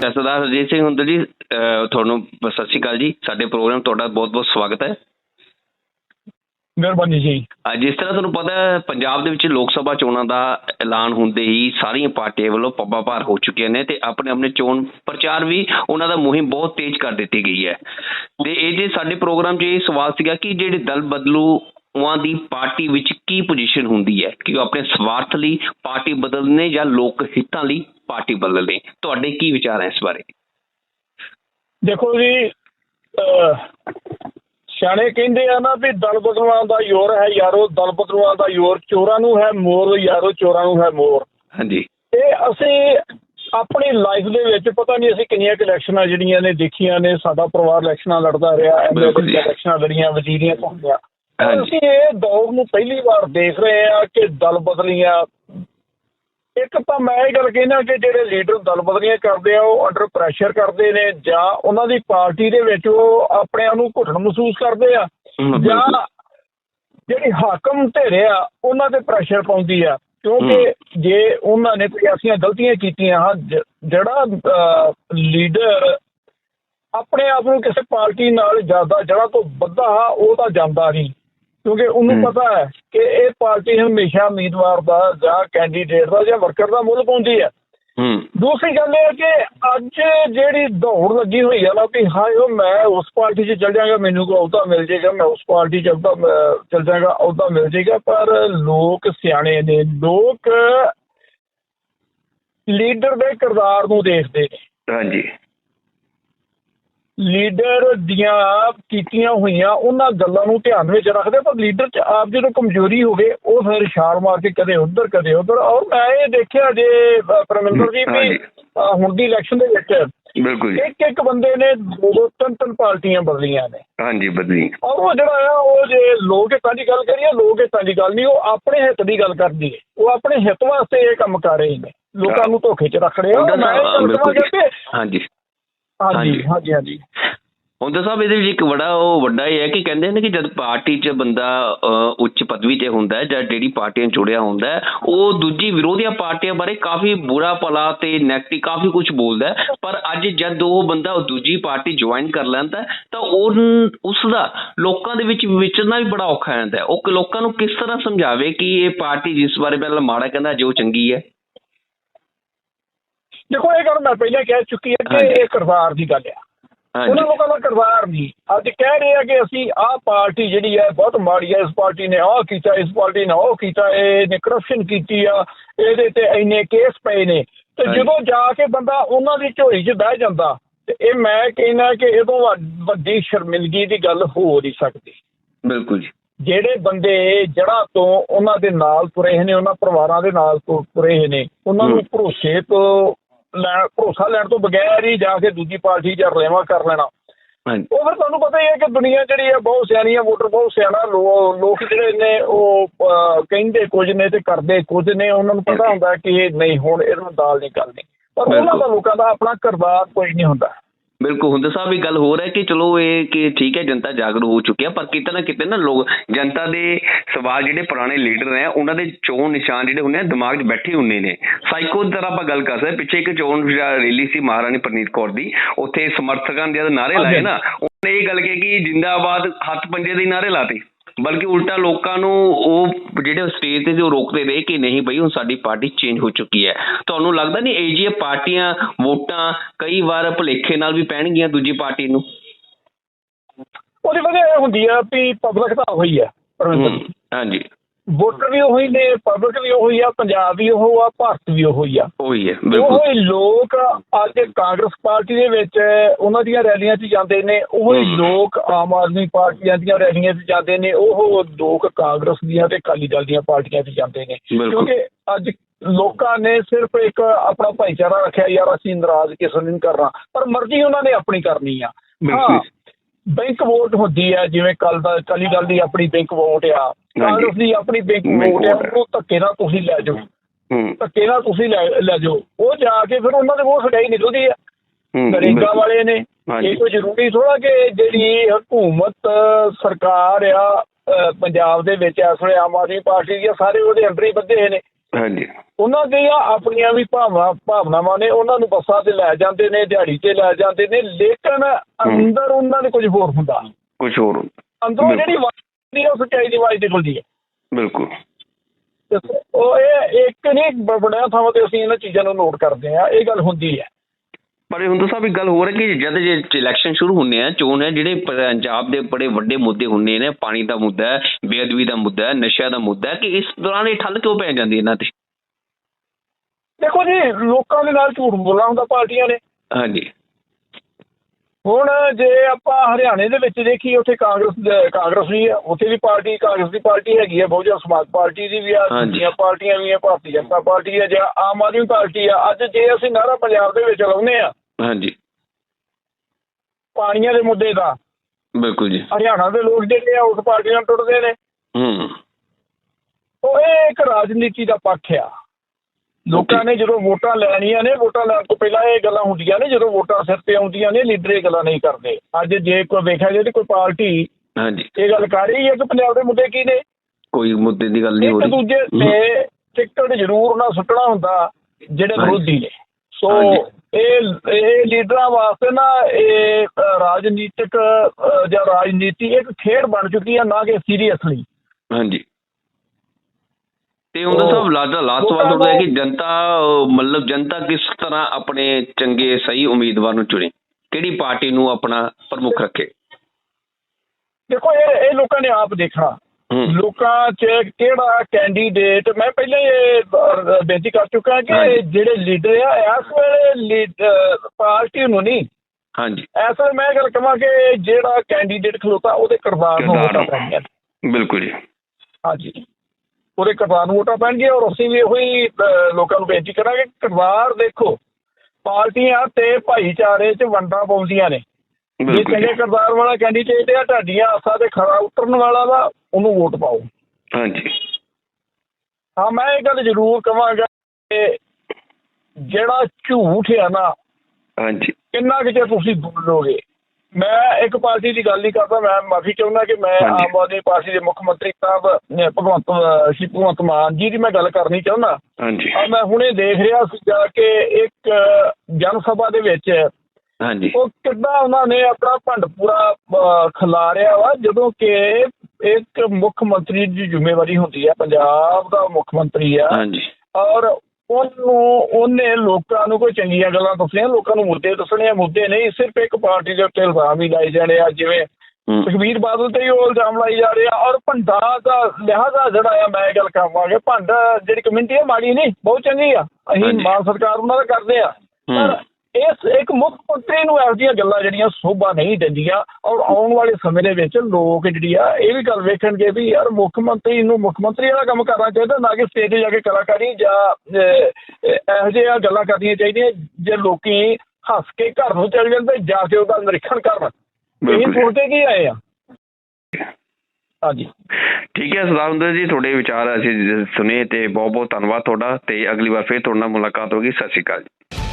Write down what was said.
ਸਰਦਾਰ ਹਰਜੀਤ ਸਿੰਘ ਹੁੰਦਲ ਜੀ ਤੁਹਾਨੂੰ ਸਤਿ ਸ਼੍ਰੀ ਅਕਾਲ ਜੀ। ਸਾਡੇ ਪ੍ਰੋਗਰਾਮ ਤੁਹਾਡਾ ਬਹੁਤ-ਬਹੁਤ ਸਵਾਗਤ ਹੈ। ਮਿਹਰਬਾਨੀ ਜੀ। ਅੱਜ ਜਿਸ ਤਰ੍ਹਾਂ ਤੁਹਾਨੂੰ ਪਤਾ ਹੈ ਪੰਜਾਬ ਦੇ ਵਿੱਚ ਲੋਕ ਸਭਾ ਚੋਣਾਂ ਦਾ ਐਲਾਨ ਹੁੰਦੇ ਹੀ ਸਾਰੀਆਂ ਪਾਰਟੀਆਂ ਵੱਲੋਂ ਪੱਬਾਂ ਭਾਰ ਹੋ ਚੁੱਕੀਆਂ ਨੇ ਤੇ ਆਪਣੇ ਆਪਣੇ ਚੋਣ ਪ੍ਰਚਾਰ ਵੀ ਉਹਨਾਂ ਦਾ ਮੁਹਿੰਮ ਬਹੁਤ ਤੇਜ਼ ਕਰ ਦਿੱਤੀ ਗਈ ਹੈ। ਤੇ ਇਹ ਜੇ ਸਾਡੇ ਪ੍ਰੋਗਰਾਮ 'ਚ ਇਹ ਸਵਾਲ ਸੀਗਾ ਕਿ ਜਿਹੜੇ ਦਲ ਬਦਲੂਆਂ ਦੀ ਪਾਰਟੀ ਵਿੱਚ ਕੀ ਪੋਜੀਸ਼ਨ ਹੁੰਦੀ ਹੈ? ਕਿ ਉਹ ਆਪਣੇ ਸਵਾਰਥ ਲਈ ਪਾਰਟੀ ਬਦਲਣੇ ਜਾਂ ਲੋਕ ਹਿੱਤਾਂ ਲਈ ਪਾਰਟੀ ਬਦਲਣੇ ਤੁਹਾਡੇ ਕੀ ਵਿਚਾਰ ਹੈ ਇਸ ਬਾਰੇ? ਦੇਖੋ ਜੀ ਸਿਆਣੇ ਕਹਿੰਦੇ ਆ ਨਾ ਵੀ ਦਲ ਬਦਲਵਾਂ ਦਾ ਯੋਰ ਹੈ ਯਾਰੋ ਦਲ ਬਦਲਵਾਂ ਦਾ ਯੋਰ ਚੋਰਾਂ ਨੂੰ ਹੈ ਮੋਰ ਯਾਰੋ ਚੋਰਾਂ ਨੂੰ ਹੈ ਮੋਰ। ਹਾਂਜੀ। ਇਹ ਅਸੀਂ ਆਪਣੀ ਲਾਈਫ ਦੇ ਵਿੱਚ ਪਤਾ ਨਹੀਂ ਅਸੀਂ ਕਿੰਨੀਆਂ ਇਲੈਕਸ਼ਨਾਂ ਜਿਹੜੀਆਂ ਨੇ ਦੇਖੀਆਂ ਨੇ ਸਾਡਾ ਪਰਿਵਾਰ ਇਲੈਕਸ਼ਨਾਂ ਲੜਦਾ ਰਿਹਾ। ਐਮਐਲਏ ਇਲੈਕਸ਼ਨਾਂ ਲੜੀਆਂ ਵਜ਼ੀਰੀਆਂ ਪਾਉਂਦਿਆ। ਅਸੀਂ ਇਹ ਦੌਰ ਨੂੰ ਪਹਿਲੀ ਵਾਰ ਦੇਖ ਰਹੇ ਆ ਕਿ ਦਲ ਬਦਲੀਆਂ। ਇੱਕ ਤਾਂ ਮੈਂ ਇਹ ਗੱਲ ਕਹਿਣਾ ਕਿ ਜਿਹੜੇ ਲੀਡਰ ਦਲ ਬਦਲੀਆਂ ਕਰਦੇ ਆ ਉਹ ਅੰਡਰ ਪ੍ਰੈਸ਼ਰ ਕਰਦੇ ਨੇ ਜਾਂ ਉਹਨਾਂ ਦੀ ਪਾਰਟੀ ਦੇ ਵਿੱਚ ਉਹ ਆਪਣੇ ਆਪ ਨੂੰ ਘੁੱਟਣ ਮਹਿਸੂਸ ਕਰਦੇ ਆ ਜਾਂ। ਜਿਹੜੀ ਹਾਕਮ ਧਿਰੇ ਆ ਉਹਨਾਂ ਤੇ ਪ੍ਰੈਸ਼ਰ ਪਾਉਂਦੀ ਆ। ਕਿਉਂਕਿ ਜੇ ਉਹਨਾਂ ਨੇ ਕੋਈ ਐਸੀਆਂ ਗਲਤੀਆਂ ਕੀਤੀਆਂ ਜਿਹੜਾ ਲੀਡਰ ਆਪਣੇ ਆਪ ਨੂੰ ਕਿਸੇ ਪਾਰਟੀ ਨਾਲ ਜ਼ਿਆਦਾ ਜੜਾ ਤੋਂ ਵੱਧਾ ਉਹ ਤਾਂ ਜਾਂਦਾ ਨਹੀਂ। ਕਿਉਂਕਿ ਉਹਨੂੰ। ਪਤਾ ਹੈ ਕਿ ਇਹ ਪਾਰਟੀ ਹਮੇਸ਼ਾ ਉਮੀਦਵਾਰ ਦਾ ਜਾਂ ਕੈਂਡੀਡੇਟ ਦਾ ਜਾਂ ਵਰਕਰ ਦਾ ਮੁੱਲ ਪਾਉਂਦੀ ਹੈ। ਹੂੰ। ਦੂਸਰੀ ਗੱਲ ਇਹ ਹੈ ਕਿ ਅੱਜ ਜਿਹੜੀ ਦੌੜ ਲੱਗੀ ਹੋਈ ਹੈ ਨਾ ਵੀ ਹਾਏ ਉਹ ਮੈਂ ਉਸ ਪਾਰਟੀ 'ਚ ਚੱਲ ਜਾਵਾਂਗਾ ਮੈਨੂੰ ਕੋਈ ਅਹੁਦਾ ਮਿਲ ਜਾਏਗਾ ਮੈਂ ਉਸ ਪਾਰਟੀ 'ਚ ਚੱਲ ਜਾਵਾਂਗਾ ਅਹੁਦਾ ਮਿਲ ਜਾਏਗਾ। ਪਰ ਲੋਕ ਸਿਆਣੇ ਨੇ ਲੋਕ ਲੀਡਰ ਦੇ ਕਿਰਦਾਰ ਨੂੰ ਦੇਖਦੇ ਨੇ। ਹਾਂਜੀ। ਲੀਡਰ ਦੀਆਂ ਕੀਤੀਆਂ ਹੋਈਆਂ ਉਹਨਾਂ ਗੱਲਾਂ ਨੂੰ ਧਿਆਨ ਵਿੱਚ ਰੱਖਦੇ ਪਰ ਲੀਡਰ 'ਚ ਆਪ ਜਦੋਂ ਕਮਜ਼ੋਰੀ ਹੋਵੇ ਉਹ ਫਿਰ ਛਾਲ ਮਾਰ ਕੇ ਕਦੇ ਉੱਧਰ ਕਦੇ ਉੱਧਰ। ਔਰ ਮੈਂ ਇਹ ਦੇਖਿਆ ਜੇ ਪਰਮਿੰਦਰ ਜੀ ਵੀ ਹੁਣ ਦੀ ਇਲੈਕਸ਼ਨ ਦੇ ਵਿੱਚ ਬਿਲਕੁਲ ਜੀ। ਇੱਕ ਇੱਕ ਬੰਦੇ ਨੇ ਦੋ ਦੋ ਤਿੰਨ ਤਿੰਨ ਪਾਰਟੀਆਂ ਬਦਲੀਆਂ ਨੇ। ਹਾਂਜੀ ਬਦਲੀ। ਔਰ ਉਹ ਜਿਹੜਾ ਆ ਉਹ ਜੇ ਲੋਕ ਹਿੱਤਾਂ ਦੀ ਗੱਲ ਕਰੀਏ ਲੋਕ ਹਿੱਤਾਂ ਦੀ ਗੱਲ ਨਹੀਂ ਉਹ ਆਪਣੇ ਹਿੱਤ ਦੀ ਗੱਲ ਕਰਦੀ ਹੈ। ਉਹ ਆਪਣੇ ਹਿੱਤ ਵਾਸਤੇ ਇਹ ਕੰਮ ਕਰ ਰਹੇ ਨੇ। ਲੋਕਾਂ ਨੂੰ ਧੋਖੇ 'ਚ ਰੱਖ ਰਹੇ ਮੈਂ ਇਹ ਕਿ ਹਾਂਜੀ। ਹਾਂਜੀ ਹਾਂਜੀ। ਹਾਂਜੀ ਹੁੰਦਾ ਸਾਹਿਬ ਇਹਦੇ ਵਿੱਚ ਇੱਕ ਬੜਾ ਉਹ ਵੱਡਾ ਇਹ ਹੈ ਕਿ ਕਹਿੰਦੇ ਨੇ ਕਿ ਜਦ ਪਾਰਟੀ 'ਚ ਬੰਦਾ ਉੱਚ ਪਦਵੀ ਤੇ ਹੁੰਦਾ ਹੈ ਜਾਂ ਜਿਹੜੀ ਪਾਰਟੀਆਂ ਜੁੜਿਆ ਹੁੰਦਾ ਹੈ ਉਹ ਦੂਜੀ ਵਿਰੋਧੀਆਂ ਪਾਰਟੀਆਂ ਬਾਰੇ ਕਾਫੀ ਬੁਰਾ ਭਲਾ ਤੇ ਨੈਗੇਟਿਵ ਕਾਫੀ ਕੁਝ ਬੋਲਦਾ ਹੈ। ਪਰ ਅੱਜ ਜਦ ਉਹ ਬੰਦਾ ਉਹ ਦੂਜੀ ਪਾਰਟੀ ਜੁਆਇਨ ਕਰ ਲੈਂਦਾ ਤਾਂ ਉਹ ਉਸ ਦਾ ਲੋਕਾਂ ਦੇ ਵਿੱਚ ਵਿਚਰਨਾ ਵੀ ਬੜਾ ਔਖਾ ਹੋ ਜਾਂਦਾ ਹੈ। ਉਹ ਲੋਕਾਂ ਨੂੰ ਕਿਸ ਤਰ੍ਹਾਂ ਸਮਝਾਵੇ ਕਿ ਇਹ ਪਾਰਟੀ ਜਿਸ ਬਾਰੇ ਪਹਿਲਾਂ ਮਾੜਾ ਕਹਿੰਦਾ ਜੋ ਚੰਗੀ ਹੈ? ਦੇਖੋ ਇਹ ਗੱਲ ਮੈਂ ਪਹਿਲਾਂ ਕਹਿ ਚੁੱਕੀ ਹੈ ਕਿ। ਇਹ ਕਿਰਦਾਰ ਦੀ ਗੱਲ ਆ ਉਹਨਾਂ ਲੋਕਾਂ ਦਾ ਕਿਰਦਾਰ ਨਹੀਂ ਅੱਜ ਕਹਿ ਰਹੇ ਆ ਕਿ ਅਸੀਂ ਆਹ ਪਾਰਟੀ ਜਿਹੜੀ ਹੈ ਬਹੁਤ ਮਾੜੀ ਹੈ ਇਸ ਪਾਰਟੀ ਨੇ ਆਹ ਕੀਤਾ ਇਸ ਪਾਰਟੀ ਨੇ ਉਹ ਕੀਤਾ ਇਹਨੇ ਕਰਪਸ਼ਨ ਕੀਤੀ ਆ ਇਹਦੇ ਤੇ ਇੰਨੇ ਕੇਸ ਪਏ ਨੇ ਤੇ। ਜਦੋਂ ਜਾ ਕੇ ਬੰਦਾ ਉਹਨਾਂ ਦੀ ਝੋਲੀ 'ਚ ਬਹਿ ਜਾਂਦਾ ਤੇ ਇਹ ਮੈਂ ਕਹਿੰਦਾ ਕਿ ਇਹ ਤੋਂ ਵੱਡ- ਸ਼ਰਮਿੰਦਗੀ ਦੀ ਗੱਲ ਹੋ ਨਹੀਂ ਸਕਦੀ ਬਿਲਕੁਲ ਜੀ ਜਿਹੜੇ ਬੰਦੇ ਜੜ੍ਹਾਂ ਤੋਂ ਉਹਨਾਂ ਦੇ ਨਾਲ ਤੁਰੇ ਨੇ ਉਹਨਾਂ ਪਰਿਵਾਰਾਂ ਦੇ ਨਾਲ ਤੁਰੇ ਨੇ ਉਹਨਾਂ ਨੂੰ। ਭਰੋਸੇ ਤੋਂ ਭਰੋਸਾ ਲੈਣ ਤੋਂ ਬਗੈਰ ਹੀ ਜਾ ਕੇ ਦੂਜੀ ਪਾਰਟੀ 'ਚ ਰਲੇਵਾ ਕਰ ਲੈਣਾ। ਉਹ ਫਿਰ ਤੁਹਾਨੂੰ ਪਤਾ ਹੀ ਹੈ ਕਿ ਦੁਨੀਆ ਜਿਹੜੀ ਹੈ ਬਹੁਤ ਸਿਆਣੀ ਹੈ ਵੋਟਰ ਬਹੁਤ ਸਿਆਣਾ ਲੋਕ ਜਿਹੜੇ ਨੇ ਉਹ ਕਹਿੰਦੇ ਕੁਝ ਨੇ ਤੇ ਕਰਦੇ ਕੁਝ ਨੇ ਉਹਨਾਂ ਨੂੰ ਪਤਾ ਹੁੰਦਾ ਕਿ ਇਹ ਨਹੀਂ ਹੁਣ ਇਹਨੂੰ ਦਾਲ ਨਹੀਂ ਕਰਨੀ। ਪਰ ਉਹਨਾਂ ਦਾ। ਲੋਕਾਂ ਦਾ ਆਪਣਾ ਕਿਰਦਾਰ ਕੋਈ ਨਹੀਂ ਹੁੰਦਾ। ਬਿਲਕੁਲ ਹੁੰਦਾ ਸਾਹਿਬ ਇਹ ਗੱਲ ਹੋ ਹੈ ਕਿ ਚਲੋ ਇਹ ਕਿ ਠੀਕ ਹੈ ਜਨਤਾ ਜਾਗਰੂਕ ਹੋ ਚੁੱਕੀ ਹੈ ਪਰ ਕਿਤੇ ਨਾ ਕਿਤੇ ਨਾ ਲੋਕ ਜਨਤਾ ਦੇ ਸਵਾਲ ਜਿਹੜੇ ਪੁਰਾਣੇ ਲੀਡਰ ਨੇ ਉਹਨਾਂ ਦੇ ਚੋਣ ਨਿਸ਼ਾਨ ਜਿਹੜੇ ਹੁੰਦੇ ਆ ਦਿਮਾਗ 'ਚ ਬੈਠੇ ਹੁੰਦੇ ਨੇ। ਸਾਈਕੋ ਦੀ ਤਰ੍ਹਾਂ ਆਪਾਂ ਗੱਲ ਕਰ ਸਕਦੇ ਪਿੱਛੇ ਇੱਕ ਚੋਣ ਰੈਲੀ ਸੀ ਮਹਾਰਾਣੀ ਪ੍ਰਨੀਤ ਕੌਰ ਦੀ ਉੱਥੇ ਸਮਰਥਕਾਂ ਦੇ ਨਾਰੇ ਲਾਏ ਨਾ ਉਹਨੇ ਇਹ ਗੱਲ ਕਹੀ ਕਿ ਜਿੰਦਾਬਾਦ ਹੱਥ ਪੰਜੇ ਦੇ ਨਾਰੇ ਲਾਤੇ। ਬਲਕਿ ਉਲਟਾ ਲੋਕਾਂ ਨੂੰ ਉਹ ਜਿਹੜੇ ਸਟੇਜ ਤੇ ਜੋ ਰੋਕਦੇ ਰਹੇ ਕਿ ਨਹੀਂ ਬਈ ਹੁਣ ਸਾਡੀ ਪਾਰਟੀ ਚੇਂਜ ਹੋ ਚੁੱਕੀ ਹੈ। ਤੁਹਾਨੂੰ ਲੱਗਦਾ ਨਹੀਂ ਇਹ ਜਿਹੀਆਂ ਪਾਰਟੀਆਂ ਵੋਟਾਂ ਕਈ ਵਾਰ ਭੁਲੇਖੇ ਨਾਲ ਵੀ ਪੈਣਗੀਆਂ ਦੂਜੀ ਪਾਰਟੀ ਨੂੰ? ਉਹਦੀ ਵਜ੍ਹਾ ਹੁੰਦੀ ਆ ਵੀ ਪਬਲਿਕ ਤਾਂ ਹੋਈ ਜੀ। ਹਾਂਜੀ। ਵੋਟਰ ਵੀ ਉਹੀ ਨੇ ਪਬਲਿਕ ਵੀ ਉਹੀ ਆ ਪੰਜਾਬ ਵੀ ਉਹ ਆ ਭਾਰਤ ਵੀ ਉਹੀ ਆ ਉਹੀ ਹੈ ਬਿਲਕੁਲ ਉਹੀ ਲੋਕ ਅੱਜ ਕਾਂਗਰਸ ਪਾਰਟੀ ਦੇ ਵਿੱਚ ਉਹਨਾਂ ਦੀਆਂ ਰੈਲੀਆਂ 'ਚ ਜਾਂਦੇ ਨੇ ਉਹੀ। ਲੋਕ ਆਮ ਆਦਮੀ ਪਾਰਟੀਆਂ ਦੀਆਂ ਰੈਲੀਆਂ 'ਚ ਜਾਂਦੇ ਨੇ ਉਹ ਲੋਕ ਕਾਂਗਰਸ ਦੀਆਂ ਤੇ ਅਕਾਲੀ ਦਲ ਦੀਆਂ ਪਾਰਟੀਆਂ 'ਚ ਜਾਂਦੇ ਨੇ। ਕਿਉਂਕਿ ਅੱਜ ਲੋਕਾਂ ਨੇ ਸਿਰਫ ਇੱਕ ਆਪਣਾ ਭਾਈਚਾਰਾ ਰੱਖਿਆ ਯਾਰ ਅਸੀਂ ਨਾਰਾਜ਼ ਕਿਸੇ ਨੂੰ ਨਹੀਂ ਕਰਨਾ ਪਰ ਮਰਜ਼ੀ ਉਹਨਾਂ ਨੇ ਆਪਣੀ ਕਰਨੀ ਆ। ਬੈਂਕ ਵੋਟ ਹੁੰਦੀ ਹੈ ਜਿਵੇਂ ਕੱਲ ਦਾ ਅਕਾਲੀ ਦਲ ਦੀ ਆਪਣੀ ਬੈਂਕ ਵੋਟ ਆ ਕਾਂਗਰਸ ਦੀ ਆਪਣੀ ਬੈਂਕ ਵੋਟ ਆ। ਉਹ ਧੱਕੇ ਨਾਲ ਤੁਸੀਂ ਲੈ ਜਾਓ। ਹੂੰ। ਧੱਕੇ ਨਾਲ ਤੁਸੀਂ ਲੈ ਲੈ ਜਾਓ। ਉਹ ਜਾ ਕੇ ਫਿਰ ਉਹਨਾਂ ਦੇ ਮੂੰਹ ਸੜਾਈ ਨਿਕਲਦੀ ਆ। ਹੂੰ, ਨਰੇਗਾ। ਵਾਲੇ ਨੇ। ਇਹ ਕੋਈ ਜ਼ਰੂਰੀ ਥੋੜਾ ਕਿ ਜਿਹੜੀ ਹਕੂਮਤ ਸਰਕਾਰ ਆ ਪੰਜਾਬ ਦੇ ਵਿੱਚ ਇਸ ਵੇਲੇ ਆਮ ਆਦਮੀ ਪਾਰਟੀ ਦੀ ਸਾਰੇ ਉਹਦੇ ਅੰਡਰ ਹੀ ਬੱਧੇ ਹੋਏ ਨੇ। ਹਾਂਜੀ। ਉਹਨਾਂ ਦੀਆਂ ਆਪਣੀਆਂ ਵੀ ਭਾਵਨਾ ਭਾਵਨਾਵਾਂ ਨੇ ਉਹਨਾਂ ਨੂੰ ਬੱਸਾਂ ਤੇ ਲੈ ਜਾਂਦੇ ਨੇ ਦਿਹਾੜੀ ਤੇ ਲੈ ਜਾਂਦੇ ਨੇ ਲੇਕਿਨ ਅੰਦਰ ਉਹਨਾਂ ਦੇ ਕੁਝ ਹੋਰ ਹੁੰਦਾ। ਕੁਝ ਹੋਰ। ਅੰਦਰੋਂ। ਜਿਹੜੀ ਹੈ ਉਹ ਸੱਚਾਈ ਦੀ ਆਵਾਜ਼ ਨਿਕਲਦੀ ਹੈ ਬਿਲਕੁਲ। ਉਹ ਇਹ ਇੱਕ ਨਹੀਂ ਬੜਿਆਂ ਥਾਵਾਂ ਤੇ ਅਸੀਂ ਇਹਨਾਂ ਚੀਜ਼ਾਂ ਨੂੰ ਨੋਟ ਕਰਦੇ ਆ ਇਹ ਗੱਲ ਹੁੰਦੀ ਹੈ ਪਰ ਇਹ ਹੁੰਦਾ ਸਾਹਿਬ ਇੱਕ ਗੱਲ ਹੋਰ ਹੈ ਕਿ ਜਦ ਜੇ ਇਲੈਕਸ਼ਨ ਸ਼ੁਰੂ ਹੁੰਦੇ ਆ ਚੋਣ ਹੈ ਜਿਹੜੇ ਪੰਜਾਬ ਦੇ ਬੜੇ ਵੱਡੇ ਮੁੱਦੇ ਹੁੰਦੇ ਨੇ ਪਾਣੀ ਦਾ ਮੁੱਦਾ ਹੈ ਬੇਅਦਬੀ ਦਾ ਮੁੱਦਾ ਹੈ ਨਸ਼ਿਆਂ ਦਾ ਮੁੱਦਾ ਹੈ ਕਿ ਇਸ ਦੌਰਾਨ ਇਹ ਠੱਲ ਕਿਉਂ ਪੈ ਜਾਂਦੀ ਇਹਨਾਂ ਤੇ? ਦੇਖੋ ਜੀ ਲੋਕਾਂ ਦੇ ਨਾਲ ਝੂਠ ਬੋਲਣਾ ਹੁੰਦਾ ਪਾਰਟੀਆਂ ਨੇ। ਹਾਂਜੀ। ਹੁਣ ਜੇ ਆਪਾਂ ਹਰਿਆਣੇ ਦੇ ਵਿੱਚ ਦੇਖੀਏ ਉੱਥੇ ਕਾਂਗਰਸ ਕਾਂਗਰਸ ਵੀ ਆ ਉੱਥੇ ਵੀ ਪਾਰਟੀ ਕਾਂਗਰਸ ਦੀ ਪਾਰਟੀ ਹੈਗੀ ਹੈ ਬਹੁਜਨ ਸਮਾਜ ਪਾਰਟੀ ਦੀ ਵੀ ਆ। ਦੂਜੀਆਂ ਪਾਰਟੀਆਂ ਵੀ ਆ ਭਾਰਤੀ ਜਨਤਾ ਪਾਰਟੀ ਹੈ ਜਾਂ ਆਮ ਆਦਮੀ ਪਾਰਟੀ ਆ ਅੱਜ ਜੇ ਅਸੀਂ ਨਾਰਾ ਪੰਜਾਬ ਦੇ ਵਿੱਚ ਲਾਉਂਦੇ ਆ ਹਾਂਜੀ। ਪਾਣੀਆਂ ਦੇ ਮੁੱਦੇ ਦਾ ਬਿਲਕੁਲ ਜੀ। ਹਰਿਆਣਾ ਦੇ ਲੋਕ ਜਿਹੜੇ ਆ ਉਸ ਪਾਰਟੀ ਨਾਲ ਟੁੱਟਦੇ ਨੇ। ਹੂੰ। ਉਹ ਇਹ ਇੱਕ ਰਾਜਨੀਤੀ ਦਾ ਪੱਖ ਆ। ਲੋਕਾਂ ਨੇ ਜਦੋਂ ਵੋਟਾਂ ਲੈਣੀਆਂ ਨੇ ਵੋਟਾਂ ਲੈਣ ਤੋਂ ਪਹਿਲਾਂ ਇਹ ਗੱਲਾਂ ਹੁੰਦੀਆਂ ਨੇ ਜਦੋਂ ਵੋਟਾਂ ਸਿਰ ਤੇ ਆਉਂਦੀਆਂ ਨੇ ਲੀਡਰ ਇਹ ਗੱਲਾਂ ਨਹੀਂ ਕਰਦੇ। ਅੱਜ ਜੇ ਕੋਈ ਵੇਖਿਆ ਜੇ ਕੋਈ ਪਾਰਟੀ ਹਾਂਜੀ। ਇਹ ਗੱਲ ਕਰ ਰਹੀ ਹੈ ਕਿ ਪੰਜਾਬ ਦੇ ਮੁੱਦੇ ਕੀ ਨੇ? ਕੋਈ ਮੁੱਦੇ ਦੀ ਗੱਲ ਨਹੀਂ ਹੋ ਇੱਕ ਰਹੀ। ਦੂਜੇ ਤੇ ਟਿਕਟ ਜ਼ਰੂਰ ਉਹਨਾਂ ਸੁੱਟਣਾ ਹੁੰਦਾ ਜਿਹੜੇ। ਵਿਰੋਧੀ ਨੇ। ਸੋ। ਇਹ ਇਹ ਲੀਡਰਾਂ ਵਾਸਤੇ ਨਾ ਇਹ ਰਾਜਨੀਤਿਕ ਜਾਂ ਰਾਜਨੀਤੀ ਇੱਕ ਖੇਡ ਬਣ ਚੁੱਕੀ ਹੈ ਨਾ ਕਿ ਸੀਰੀਅਸਲੀ ਹਾਂਜੀ। ਤੇ ਉਹਦਾ ਉਹ ਸਾਹਿਬ ਲਾਜਾ ਲਾਸਟ ਲੋਕਾਂ ਤੁਹਾਡਾ ਹੈ ਕਿ ਜਨਤਾ ਮਤਲਬ ਜਨਤਾ ਕਿਸ ਤਰ੍ਹਾਂ ਆਪਣੇ ਚੰਗੇ ਸਹੀ ਉਮੀਦਵਾਰ ਨੂੰ ਚੁਣੇ? ਕਿਹੜੀ ਪਾਰਟੀ ਨੂੰ ਆਪਣਾ ਪ੍ਰਮੁੱਖ ਰੱਖੇ? ਦੇਖੋ ਇਹ ਇਹ ਲੋਕਾਂ ਨੇ ਆਪ ਦੇਖਣਾ। ਲੋਕਾਂ 'ਚ ਕਿਹੜਾ ਕੈਂਡੀਡੇਟ ਮੈਂ ਪਹਿਲਾਂ ਇਹ ਬੇਨਤੀ ਕਰ ਚੁੱਕਾ ਕਿ। ਜਿਹੜੇ ਲੀਡਰ ਆ ਇਸ ਵੇਲੇ ਪਾਰਟੀ ਨੂੰ ਨਹੀਂ। ਹਾਂਜੀ। ਵੇਲੇ ਮੈਂ ਇਹ ਗੱਲ ਕਹਾਂ ਕਿ ਜਿਹੜਾ ਕੈਂਡੀਡੇਟ ਖਲੋਤਾ ਉਹਦੇ ਕਿਰਦਾਰ ਨੂੰ। ਬਿਲਕੁਲ ਜੀ। ਹਾਂਜੀ। ਉਹਦੇ ਕਿਰਦਾਰ ਨੂੰ ਵੋਟਾਂ ਪੈਣਗੀਆਂ ਔਰ ਅਸੀਂ ਵੀ ਇਹੋ ਹੀ ਲੋਕਾਂ ਨੂੰ ਬੇਨਤੀ ਕਰਾਂਗੇ ਕਿ ਕਿਰਦਾਰ ਦੇਖੋ ਪਾਰਟੀਆਂ ਤੇ ਭਾਈਚਾਰੇ 'ਚ ਵੰਡਾਂ ਪਾਉਂਦੀਆਂ ਨੇ। ਜੇ। ਚੰਗੇ ਜੀ। ਕਿਰਦਾਰ ਵਾਲਾ ਕੈਂਡੀਡੇਟ ਆ ਤੁਹਾਡੀਆਂ ਆਸਾਂ ਤੇ ਖਰਾ ਉਤਰਨ ਵਾਲਾ ਵਾ ਉਹਨੂੰ ਵੋਟ ਪਾਓ। ਹਾਂਜੀ। ਹਾਂ ਮੈਂ ਇਹ ਗੱਲ ਜ਼ਰੂਰ ਕਹਾਂਗਾ ਕਿ ਜਿਹੜਾ ਝੂਠ ਆ ਨਾ ਹਾਂਜੀ। ਕਿੰਨਾ ਕੁ ਤੁਸੀਂ ਬੋਲੋਗੇ? ਮੈਂ ਇੱਕ ਪਾਰਟੀ ਦੀ ਗੱਲ ਨਹੀਂ ਕਰਦਾ ਮੈਂ ਮਾਫੀ ਚਾਹੁੰਦਾ ਕਿ ਮੈਂ। ਆਮ ਆਦਮੀ ਪਾਰਟੀ ਦੇ ਮੁੱਖ ਮੰਤਰੀ ਸਾਹਿਬ ਭਗਵੰਤ ਸ਼੍ਰੀ ਭਗਵੰਤ ਮਾਨ ਜੀ ਦੀ ਮੈਂ ਗੱਲ ਕਰਨੀ ਚਾਹੁੰਦਾ। ਹਾਂਜੀ। ਮੈਂ ਹੁਣੇ ਦੇਖ ਰਿਹਾ ਸੀ ਜਾ ਕੇ ਇੱਕ ਜਨ ਸਭਾ ਦੇ ਵਿੱਚ ਹਾਂਜੀ। ਉਹ ਕਿੱਦਾਂ ਉਹਨਾਂ ਨੇ ਆਪਣਾ ਭੰਡ ਪੂਰਾ ਖਿਲਾਰਿਆ ਵਾ ਜਦੋਂ ਕਿ ਇੱਕ ਮੁੱਖ ਮੰਤਰੀ ਦੀ ਜ਼ਿੰਮੇਵਾਰੀ ਹੁੰਦੀ ਹੈ ਪੰਜਾਬ ਦਾ ਮੁੱਖ ਮੰਤਰੀ ਆ। ਹਾਂਜੀ। ਔਰ ਉਹਨੂੰ ਉਹਨੇ ਲੋਕਾਂ ਨੂੰ ਕੋਈ ਚੰਗੀਆਂ ਗੱਲਾਂ ਦੱਸਣੀਆਂ ਲੋਕਾਂ ਨੂੰ ਮੁੱਦੇ ਦੱਸਣੇ ਆ ਮੁੱਦੇ ਨਹੀਂ ਸਿਰਫ ਇੱਕ ਪਾਰਟੀ ਦੇ ਉੱਤੇ ਇਲਜ਼ਾਮ ਹੀ ਲਾਏ ਜਾਣੇ ਆ ਜਿਵੇਂ ਸੁਖਬੀਰ ਬਾਦਲ ਤੇ ਹੀ ਉਹ ਇਲਜ਼ਾਮ ਲਾਈ ਜਾ ਰਹੇ ਆ ਔਰ ਭੰਡਾ ਦਾ ਲਿਹਾਜ਼ਾ ਜਿਹੜਾ ਆ ਮੈਂ ਗੱਲ ਕਹਾਂਗੇ ਭੰਡ ਜਿਹੜੀ ਕਮਿਊਨਿਟੀ ਹੈ ਮਾੜੀ ਨਹੀਂ ਬਹੁਤ ਚੰਗੀ ਆ ਅਸੀਂ। ਮਾਨ ਸਰਕਾਰ ਉਹਨਾਂ ਦਾ ਕਰਦੇ ਆ। ਪਰ ਇਸ ਇੱਕ ਮੁੱਖ ਮੰਤਰੀ ਨੂੰ ਇਹੋ ਜਿਹੀਆਂ ਗੱਲਾਂ ਜਿਹੜੀਆਂ ਸੋਭਾ ਨਹੀਂ ਦਿੰਦੀਆਂ ਔਰ ਆਉਣ ਵਾਲੇ ਸਮੇਂ ਦੇ ਵਿੱਚ ਲੋਕ ਜਿਹੜੀ ਆ ਇਹ ਵੀ ਗੱਲ ਵੇਖਣਗੇ ਵੀ ਯਾਰ ਮੁੱਖ ਮੰਤਰੀ ਨੂੰ ਮੁੱਖ ਮੰਤਰੀ ਵਾਲਾ ਕੰਮ ਕਰਨਾ ਚਾਹੀਦਾ ਨਾ ਕਿ ਸਟੇਜ ਤੇ ਜਾ ਕੇ ਕਲਾਕਾਰੀ ਜਾਂ ਇਹੋ ਜਿਹੀਆਂ ਗੱਲਾਂ ਕਰਨੀਆਂ ਚਾਹੀਦੀਆਂ ਜੇ ਲੋਕੀ ਹੱਸ ਕੇ ਘਰ ਨੂੰ ਚੱਲ ਜਾਂਦੇ ਜਾ ਕੇ ਉਹਦਾ ਨਿਰੀਖਣ ਕਰਨ। ਇਹ। ਸੁਣ ਕੇ ਆਏ ਆ? ਹਾਂਜੀ। ਠੀਕ ਹੈ ਸਰਦਾਰ ਜੀ ਤੁਹਾਡੇ ਵਿਚਾਰ ਅਸੀਂ ਸੁਣੇ ਤੇ ਬਹੁਤ ਬਹੁਤ ਧੰਨਵਾਦ ਤੁਹਾਡਾ ਤੇ ਅਗਲੀ ਵਾਰ ਫਿਰ ਤੁਹਾਡੇ ਮੁਲਾਕਾਤ ਹੋਗੀ ਸਤਿ ਸ਼੍ਰੀ ਅਕਾਲ ਜੀ।